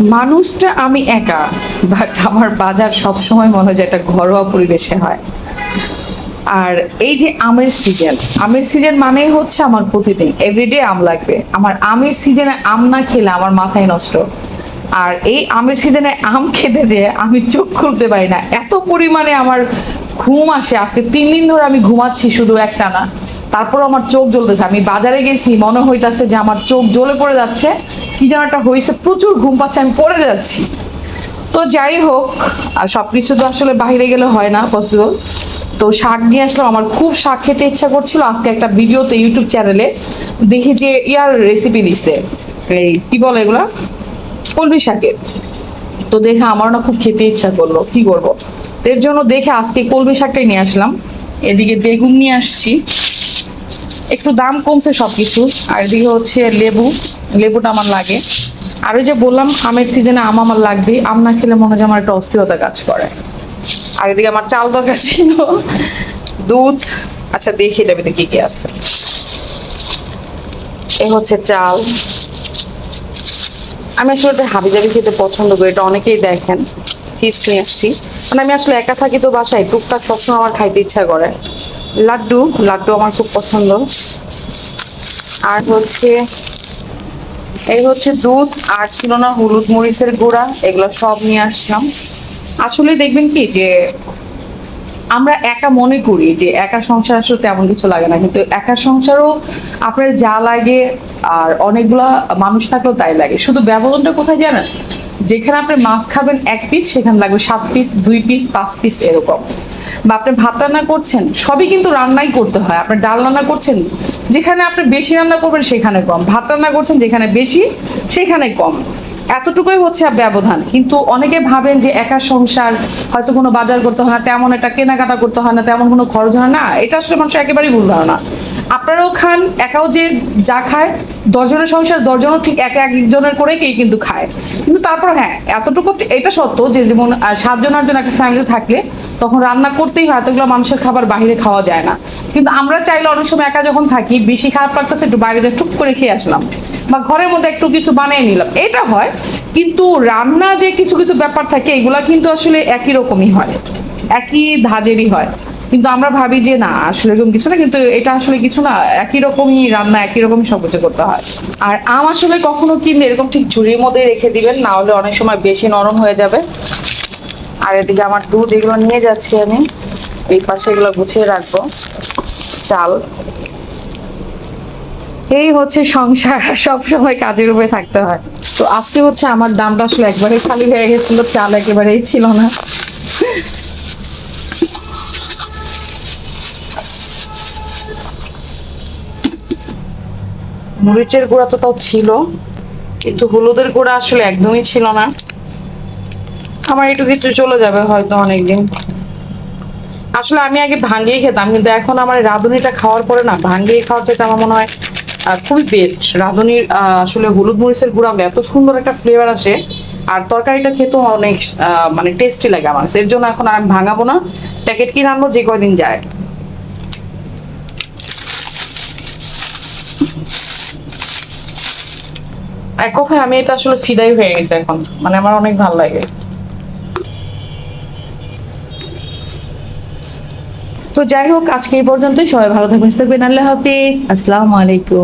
মানুষটা আমি একা বাট আমার বাজার সব সময় মনে হয় একটা ঘরোয়া পরিবেশে হয়। আর এই যে আমের সিজন আমের সিজন মানেই হচ্ছে আমার প্রতিদিন এভরিডে আম লাগবে। আমার আমের সিজনে আম না খেলে আমার মাথায় নষ্ট। আর এই আমের সিজনে আম খেতে যে আমি চোখ খুলতে পারি না। এত পরিমাণে আমার ঘুম আসে। আজকে তিন দিন ধরে আমি ঘুমাচ্ছি শুধু একটা না তারপর আমার চোখ জ্বলতেছে। আমি বাজারে গেছি, মনে হইতাছে যে আমার চোখ জ্বলে পড়ে যাচ্ছে। কি যেন একটা হয়েছে প্রচুর ঘুম পাচ্ছে, আমি পড়ে যাচ্ছি। তো যাই হোক সব কিছু তো আসলে বাইরে গেলে হয় না পসিবল তো শাক নিয়ে আসলাম, আমার খুব শাক খেতে ইচ্ছা করছিল। আজকে একটা ভিডিওতে ইউটিউব চ্যানেলে দেখি যে ইয়ার রেসিপি দিছে। এই কি বলে এগুলা? কলমি শাকের। তো দেখে আমার না খুব খেতে ইচ্ছা করল, কি করব? এর জন্য দেখে আজকে কলমি শাকটাই নিয়ে আসলাম। এদিকে বেগুন নিয়ে আসছি। একটু দাম কমছে সব কিছু আর এদিকে হচ্ছে লেবু, লেবুটা আমার লাগে। আর ওই যে বললাম, আমের সিজনে আম আমার লাগবে আম না খেলে মনে হয় আমার একটা অস্থিরতা কাজ করে। আর এদিকে আমার চাল দরকার ছিল। দুধ আচ্ছা দেখি এটাতে কি কি আছে। এ হচ্ছে চাল। আমি আসলে হাবি জাবি খেতে পছন্দ করি, এটা অনেকেই দেখেন। চিপস নিয়ে আসছি। মানে আমি আসলে একা থাকি তো বাসায়, টুকটাক সবসময় আমার খাইতে ইচ্ছা করে। লাড্ডু লাড্ডু আমার খুব পছন্দ। আর হচ্ছে, এই হচ্ছে দুধ, আর ছিল না হলুদ মরিচের গুঁড়া, এগুলো সব নিয়ে আসলাম। আসলে দেখবেন কি যে আমরা একা মনে করি যে একা সংসার আসলে তেমন কিছু লাগে না, কিন্তু একা সংসারও আপনার যা লাগে আর অনেকগুলা মানুষ থাকলেও তাই লাগে। শুধু ব্যবধানটা কোথায় জানেন? যেখানে আপনি মাছ খাবেন এক পিস সেখানে লাগবে সাত পিস দুই পিস পাঁচ পিস এরকম। বা আপনি ভাত রান্না করছেন, সবই কিন্তু রান্নাই করতে হয়। আপনি ডাল রান্না করছেন, যেখানে আপনি বেশি রান্না করবেন সেখানে কম। ভাত রান্না করছেন, যেখানে বেশি, সেখানে কম। এতটুকুই হচ্ছে ব্যবধান। কিন্তু অনেকে ভাবেন যে একা সংসার, হয়তো কোনো বাজার করতে হয় না, তেমন একটা কেনাকাটা করতে হয় না, তেমন কোনো খরচ হয় না। এটা আসলে মানুষের একেবারেই ভুল ধারণা। আপনারাও খান, একাও যে যা খায়, দশজনের সংসার, দশজনও ঠিক এক একজনের করে কেই কিন্তু খায়। কিন্তু তারপর হ্যাঁ এতটুকু এটা সত্য যে যেমন সাতজন, আটজন একটা ফ্যামিলি থাকলে তখন রান্না করতেই হয় এতগুলো মানুষের খাবার বাইরে খাওয়া যায় না। কিন্তু আমরা চাইলে অনেক সময় একা যখন থাকি, বেশি খারাপ লাগতেছে, একটু বাইরে যা টুক করে খেয়ে আসলাম বা ঘরের মধ্যে একটু কিছু বানিয়ে নিলাম, এটা হয়। কিন্তু রান্না যে কিছু কিছু ব্যাপার থাকে, এগুলা কিন্তু আসলে একই রকমই হয়, একই ধাজেরই হয়। কিন্তু আমরা ভাবি যে না, আসলে এরকম কিছু না, কিন্তু এটা আসলে কিছু না, একই রকমই রান্না, একই রকমই সব কিছু করতে হয়। আর আম আসলে কখনো কিনলে এরকম ঠিক ঝুড়ির মধ্যে রেখে দিবেন, না হলে অনেক সময় বেশি নরম হয়ে যাবে। আর এদিকে আমার দুধ এগুলো নিয়ে যাচ্ছি আমি। এই পাশে এগুলো গুছিয়ে রাখব। চাল। এই হচ্ছে সংসার, সব সময় কাজের উপরে থাকতে হয়। তো আজকে হচ্ছে আমার দামটা আসলে একবারে খালি হয়ে গেছিল, চাল একেবারেই ছিল না। মরিচের গুঁড়া তো তাও ছিল, কিন্তু হলুদের গুঁড়া আসলে একদমই ছিল না। আমার একটু কিছু চলে যাবে হয়তো অনেকদিন। আসলে আমি আগে ভাঙ্গিয়ে খেতাম, কিন্তু এখন আমার রাঁধুনিটা খাওয়ার পরে না ভাঙিয়ে খাওয়ার চাইতে আমার মনে হয় খুবই বেস্ট রাঁধুনির আসলে হলুদ মরিচের গুঁড়া এত সুন্দর একটা ফ্লেভার আসে, আর তরকারিটা খেতেও অনেক মানে টেস্টি লাগে আমার এর জন্য এখন আর আমি ভাঙাবো না। প্যাকেট কিনে আনব, যে কয়দিন যায়। এক কথায় আমি এটা আসলে ফিদাই হয়ে গেছে এখন। মানে আমার অনেক ভালো লাগে। তো যাই হোক, আজকে এই পর্যন্তই। সবাই ভালো থাকবেন থাকবেন। আল্লাহ হাফিজ। আসসালামু আলাইকুম।